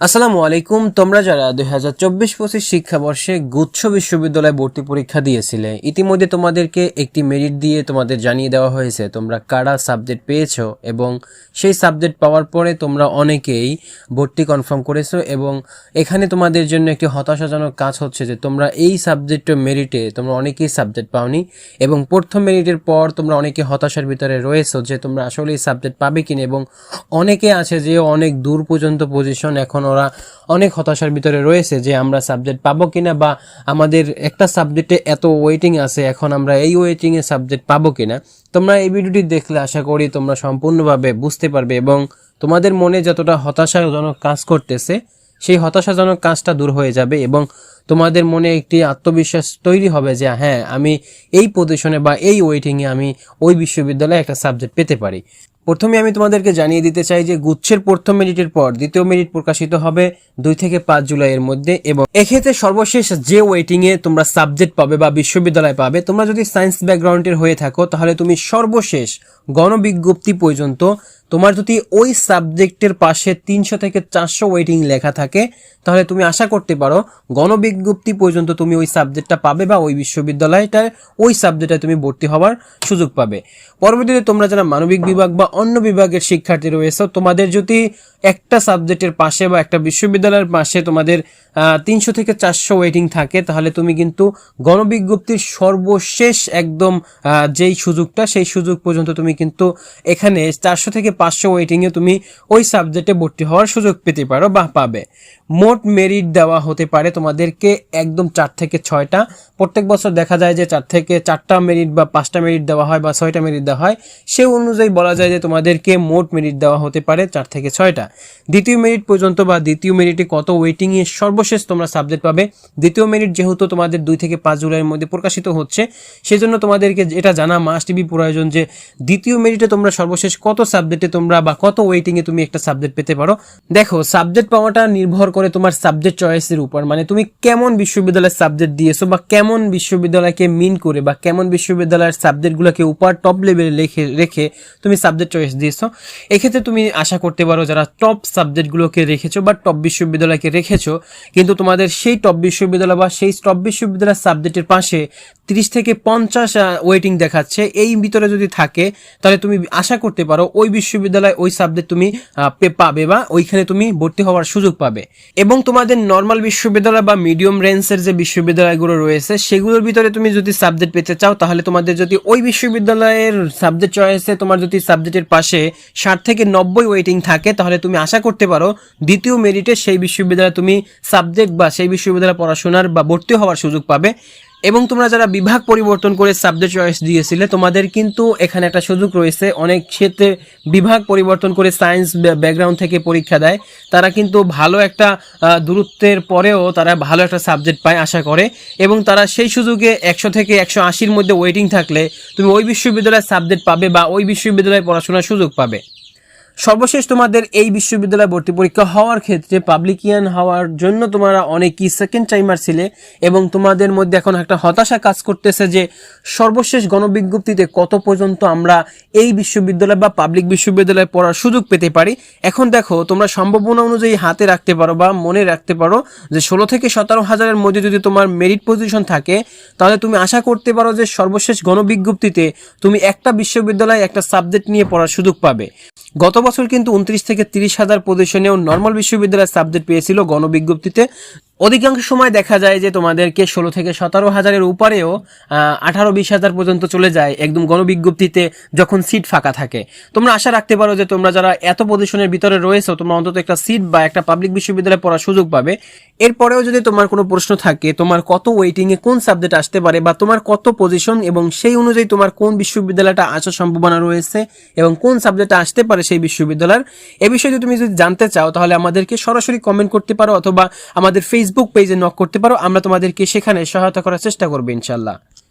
আসসালামু আলাইকুম। তোমরা যারা দুই হাজার চব্বিশ পঁচিশ শিক্ষাবর্ষে গুচ্ছ বিশ্ববিদ্যালয়ে ভর্তি পরীক্ষা দিয়েছিলে, ইতিমধ্যে তোমাদেরকে একটি মেরিট দিয়ে তোমাদের জানিয়ে দেওয়া হয়েছে তোমরা কারা সাবজেক্ট পেয়েছ এবং সেই সাবজেক্ট পাওয়ার পরে তোমরা অনেকেই ভর্তি কনফার্ম করেছ এবং এখানে তোমাদের জন্য একটি হতাশাজনক কাজ হচ্ছে যে তোমরা এই সাবজেক্টের মেরিটে তোমরা অনেকেই সাবজেক্ট পাওনি এবং প্রথম মেরিটের পর তোমরা অনেকে হতাশার ভিতরে রয়েছো যে তোমরা আসলে এই সাবজেক্ট পাবে কিনা এবং অনেকে আছে যে অনেক দূর পর্যন্ত পজিশন এখন ওরা অনেক হতাশার ভিতরে রয়েছে যে আমরা সাবজেক্ট পাবো কিনা বা আমাদের একটা সাবজেক্টে এত ওয়েটিং আছে, এখন আমরা এই ওয়েটিংয়ে সাবজেক্ট পাবো কিনা। তোমরা এই ভিডিওটি দেখলে আশা করি তোমরা সম্পূর্ণভাবে বুঝতে পারবে এবং তোমাদের মনে যতটা হতাশাজনক কাজ করতেছে, সেই হতাশাজনক কাজটা দূর হয়ে যাবে এবং তোমাদের মনে একটি আত্মবিশ্বাস তৈরি হবে যে হ্যাঁ আমি এই পজিশনে বা এই ওয়েটিংয়ে আমি ওই বিশ্ববিদ্যালয়ে একটা সাবজেক্ট পেতে পারি। প্রথমে আমি তোমাদেরকে জানিয়ে দিতে চাই যে গুচ্ছের প্রথম মিনিটের পর দ্বিতীয় মিনিট প্রকাশিত হবে দুই থেকে পাঁচ জুলাইয়ের মধ্যে এবং এক্ষেত্রে সর্বশেষ যে ওয়েটিংয়ে তোমরা সাবজেক্ট পাবে বা বিশ্ববিদ্যালয় পাবে, তোমরা যদি সায়েন্স ব্যাকগ্রাউন্ডের হয়ে থাকো, তাহলে তুমি সর্বশেষ গণবিজ্ঞপ্তি পর্যন্ত তোমার যদি ওই সাবজেক্টের পাশে তিনশো থেকে চারশো ওয়েটিং লেখা থাকে, তাহলে তুমি আশা করতে পারো গণবিজ্ঞপ্তি পর্যন্ত তুমি ওই সাবজেক্টটা পাবে বা ওই বিশ্ববিদ্যালয়টার ওই সাবজেক্টে তুমি ভর্তি হওয়ার সুযোগ পাবে। পরবর্তীতে তোমরা যারা মানবিক বিভাগ বা অন্য বিভাগের শিক্ষার্থী রয়েছে, তোমাদের যদি একটা সাবজেক্টের পাশে বা একটা বিশ্ববিদ্যালয়ের পাশে তোমাদের তিনশো থেকে চারশো ওয়েটিং থাকে, তাহলে তুমি কিন্তু গণবিজ্ঞপ্তির সর্বশেষ একদম যেই সুযোগটা, সেই সুযোগ পর্যন্ত তুমি কিন্তু এখানে চারশো থেকে পাঁচশো ওয়েটিংয়ে তুমি ওই সাবজেক্টে ভর্তি হওয়ার সুযোগ পেতে পারো বা পাবে। মোট মেরিট দেওয়া হতে পারে তোমাদেরকে একদম চার থেকে ছয়টা। প্রত্যেক বছর দেখা যায় যে চার থেকে চারটা মেরিট বা পাঁচটা মেরিট দেওয়া হয় বা ছয়টা মেরিট দেওয়া হয়, সে অনুযায়ী বলা যায় যে তোমাদেরকে মোট মেরিট দেওয়া হতে পারে চার থেকে ছয়টা। দ্বিতীয় মেরিট পর্যন্ত বা দ্বিতীয় মেরিটে কত ওয়েটিংয়ে সর্বশেষ তোমরা সাবজেক্ট পাবে। দ্বিতীয় মেরিট যেহেতু তোমাদের দুই থেকে পাঁচ জুলাইয়ের মধ্যে প্রকাশিত হচ্ছে, সেজন্য তোমাদেরকে এটা জানা মাস্ট বি প্রয়োজন যে দ্বিতীয় মেরিটে তোমরা সর্বশেষ কত সাবজেক্টে তোমরা বা কত ওয়েটিংয়ে তুমি একটা সাবজেক্ট পেতে পারো। দেখো সাবজেক্ট পাওয়াটা নির্ভর করে তোমার সাবজেক্ট চয়েসের উপর। মানে তুমি কেমন বিশ্ববিদ্যালয়ের সাবজেক্ট দিয়েছ বা কেমন বিশ্ববিদ্যালয়কে মিন করে বা কেমন বিশ্ববিদ্যালয়ের সাবজেক্টগুলোকে উপর টপ লেভেলে রেখে রেখে তুমি সাবজেক্ট চয়েস দিয়েছ। এক্ষেত্রে তুমি আশা করতে পারো যারা টপ সাবজেক্টগুলোকে রেখেছো বা টপ বিশ্ববিদ্যালয়কে রেখেছো, কিন্তু তোমাদের সেই টপ বিশ্ববিদ্যালয় বা সেই টপ বিশ্ববিদ্যালয়ের সাবজেক্টের পাশে তিরিশ থেকে পঞ্চাশ ওয়েটিং দেখাচ্ছে, এই ভিতরে যদি থাকে, তাহলে তুমি আশা করতে পারো ওই বিশ্ববিদ্যালয়, ওই সাবজেক্ট তুমি পাবে বা ওইখানে তুমি ভর্তি হওয়ার সুযোগ পাবে। এবং তোমাদের নর্মাল বিশ্ববিদ্যালয় বা মিডিয়াম রেঞ্জের যে বিশ্ববিদ্যালয়গুলো রয়েছে, সেগুলোর ভিতরে তুমি যদি সাবজেক্ট পেতে চাও, তাহলে তোমাদের যদি ওই বিশ্ববিদ্যালয়ের সাবজেক্ট চয়েসে তোমার যদি সাবজেক্টের পাশে ষাট থেকে নব্বই ওয়েটিং থাকে, তাহলে তুমি আশা করতে পারো দ্বিতীয় মেরিটে সেই বিশ্ববিদ্যালয়ে তুমি সাবজেক্ট বা সেই বিশ্ববিদ্যালয়ে পড়াশোনার বা ভর্তি হওয়ার সুযোগ পাবে। এবং তোমরা যারা বিভাগ পরিবর্তন করে সাবজেক্ট চয়েস দিয়েছিলে, তোমাদের কিন্তু এখানে একটা সুযোগ রয়েছে। অনেক ক্ষেত্রে বিভাগ পরিবর্তন করে সায়েন্স ব্যাকগ্রাউন্ড থেকে পরীক্ষা দেয়। তারা কিন্তু ভালো একটা দূরত্বের পরেও তারা ভালো একটা সাবজেক্ট পায় আশা করে। এবং তারা সেই সুযোগে একশো থেকে একশো আশির মধ্যে ওয়েটিং থাকলে তুমি ওই বিশ্ববিদ্যালয়ের সাবজেক্ট পাবে বা ওই বিশ্ববিদ্যালয়ে পড়াশোনার সুযোগ পাবে। সর্বশেষ তোমাদের এই বিশ্ববিদ্যালয়ে ভর্তি পরীক্ষা হওয়ার ক্ষেত্রে পাবলিকিয়ান হওয়ার জন্য তোমরা অনেকই সেকেন্ড টাইমার ছিলে এবং তোমাদের মধ্যে এখন একটা হতাশা কাজ করতেছে যে সর্বশেষ গণবিজ্ঞপ্তিতে কত পর্যন্ত আমরা এই বিশ্ববিদ্যালয় বা পাবলিক বিশ্ববিদ্যালয়ে পড়ার সুযোগ পেতে পারি। এখন দেখো, তোমরা সম্ভাবনা অনুযায়ী হাতে রাখতে পারো বা মনে রাখতে পারো যে ষোলো থেকে সতেরো হাজারের মধ্যে যদি তোমার মেরিট পজিশন থাকে, তাহলে তুমি আশা করতে পারো যে সর্বশেষ গণবিজ্ঞপ্তিতে তুমি একটা বিশ্ববিদ্যালয়ে একটা সাবজেক্ট নিয়ে পড়ার সুযোগ পাবে। গত বছর কিন্তু উনত্রিশ থেকে তিরিশ হাজার পজিশনেও নর্মাল বিশ্ববিদ্যালয়ের সাবজেক্ট পেয়েছিল গণবিজ্ঞপ্তিতে। অধিকাংশ সময় দেখা যায় যে তোমাদেরকে ষোলো থেকে সতেরো হাজারের উপরেও আঠারো বিশ হাজার পর্যন্ত চলে যায় একদম গণবিজ্ঞপ্তিতে যখন সিট ফাঁকা থাকে। তোমরা আশা রাখতে পারো যে তোমরা যারা এত পজিশনের ভিতরে রয়েছে, তোমরা অন্তত একটা সিট বা একটা পাবলিক বিশ্ববিদ্যালয়ে পড়ার সুযোগ পাবে। এরপরেও যদি তোমার কোনো প্রশ্ন থাকে, তোমার কত ওয়েটিংয়ে কোন সাবজেক্ট আসতে পারে বা তোমার কত পজিশন এবং সেই অনুযায়ী তোমার কোন বিশ্ববিদ্যালয়টা আসার সম্ভাবনা রয়েছে এবং কোন সাবজেক্টটা আসতে পারে সেই বিশ্ববিদ্যালয়ের, এ বিষয়ে যদি তুমি যদি জানতে চাও, তাহলে আমাদেরকে সরাসরি কমেন্ট করতে পারো অথবা আমাদের ফেসবুক পেজে নক করতে পারো আমরা তোমাদেরকে সেখানে সহায়তা করার চেষ্টা করব ইনশাল্লাহ